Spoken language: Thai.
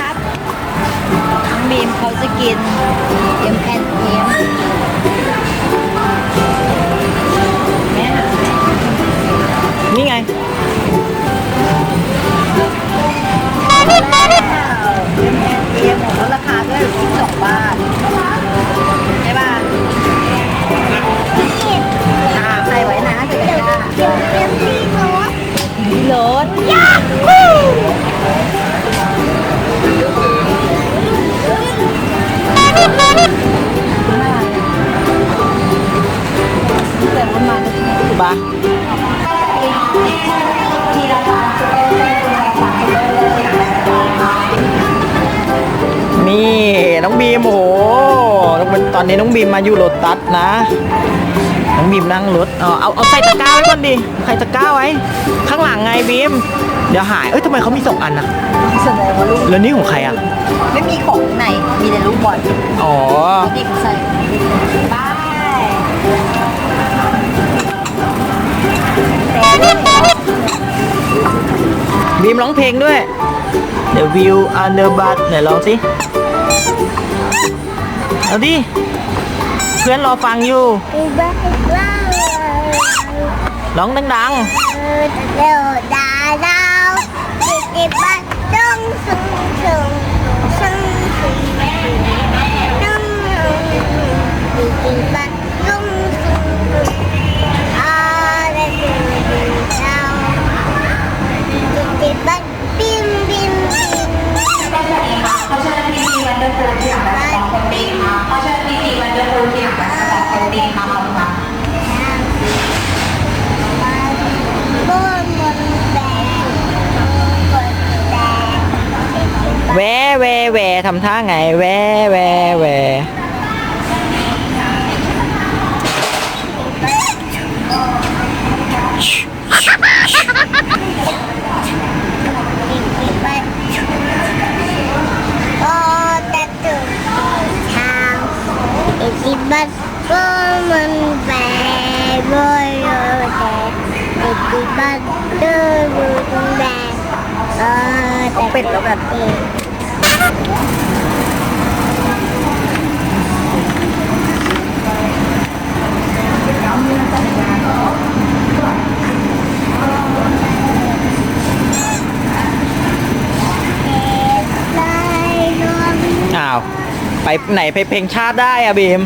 ครับน้องบีมเขาจะกินเอ็มแอนเอ็ม นี่น้องบีมโอ้โหน้องบีมตอนนี้น้องบีมมาอยู่รถตัดนะ น้องบีมนั่งรถเอาเอาเอาใส่ตะกร้าไว้ก่อนดิใส่ตะกร้าไว้ ข้างหลังไงบีม เดี๋ยวหาย เอ้ยทำไมเขามีสองอันนะแสดงว่าลูกแล้วนี่ของใครอะไม่มีของไหนมีแต่ลูกบอลอ๋อเด็กใส่ไปแต่ด้วยบีมร้องเพลงด้วย The View Under b u t ไหนลองสิ เอาดิ เพื่อนรอฟังอยู่ ร้องดังเร็ว แหวแหวแหวทำท่าไงแหวแหวแหวบัดโอ้ตัดตุ่ทางอิจิบัดก็มันแบกบนโรเดอิจิบัดก็รุนแรงเออแต่ เป็ดแล้วกันอ้าว ไปไหนไปเพลงชาติได้อะบีม